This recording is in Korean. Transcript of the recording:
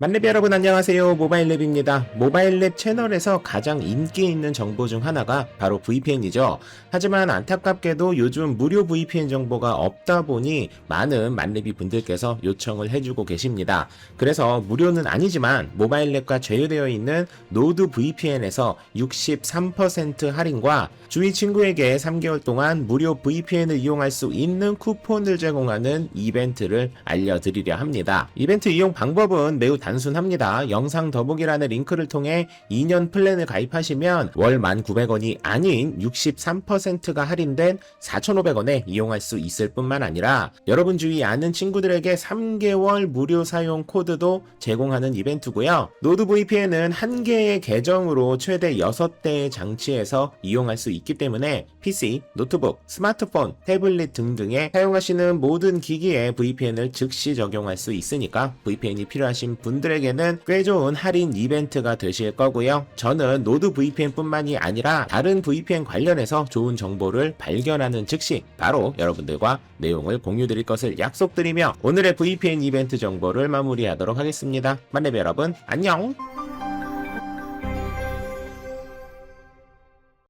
만렙 여러분 안녕하세요. 모바일랩입니다. 모바일랩 채널에서 가장 인기 있는 정보 중 하나가 바로 VPN이죠. 하지만 안타깝게도 요즘 무료 VPN 정보가 없다 보니 많은 만렙이 분들께서 요청을 해주고 계십니다. 그래서 무료는 아니지만 모바일랩과 제휴되어 있는 노드 VPN에서 63% 할인과 주위 친구에게 3개월 동안 무료 VPN을 이용할 수 있는 쿠폰을 제공하는 이벤트를 알려드리려 합니다. 이벤트 이용 방법은 매우 단순합니다. 영상 더보기란의 링크를 통해 2년 플랜을 가입하시면 월 1,900원이 아닌 63%가 할인된 4,500원에 이용할 수 있을 뿐만 아니라 여러분 주위 아는 친구들에게 3개월 무료 사용 코드도 제공하는 이벤트고요. 노드 VPN은 한 개의 계정으로 최대 6대의 장치에서 이용할 수 있기 때문에 PC, 노트북, 스마트폰, 태블릿 등등에 사용하시는 모든 기기에 VPN을 즉시 적용할 수 있으니까 VPN이 필요하신 분 들에게는 꽤 좋은 할인 이벤트가 되실 거고요. 저는 노드 VPN뿐만이 아니라 다른 VPN 관련해서 좋은 정보를 발견하는 즉시 바로 여러분들과 내용을 공유드릴 것을 약속드리며 오늘의 VPN 이벤트 정보를 마무리하도록 하겠습니다. 만렙 여러분 안녕!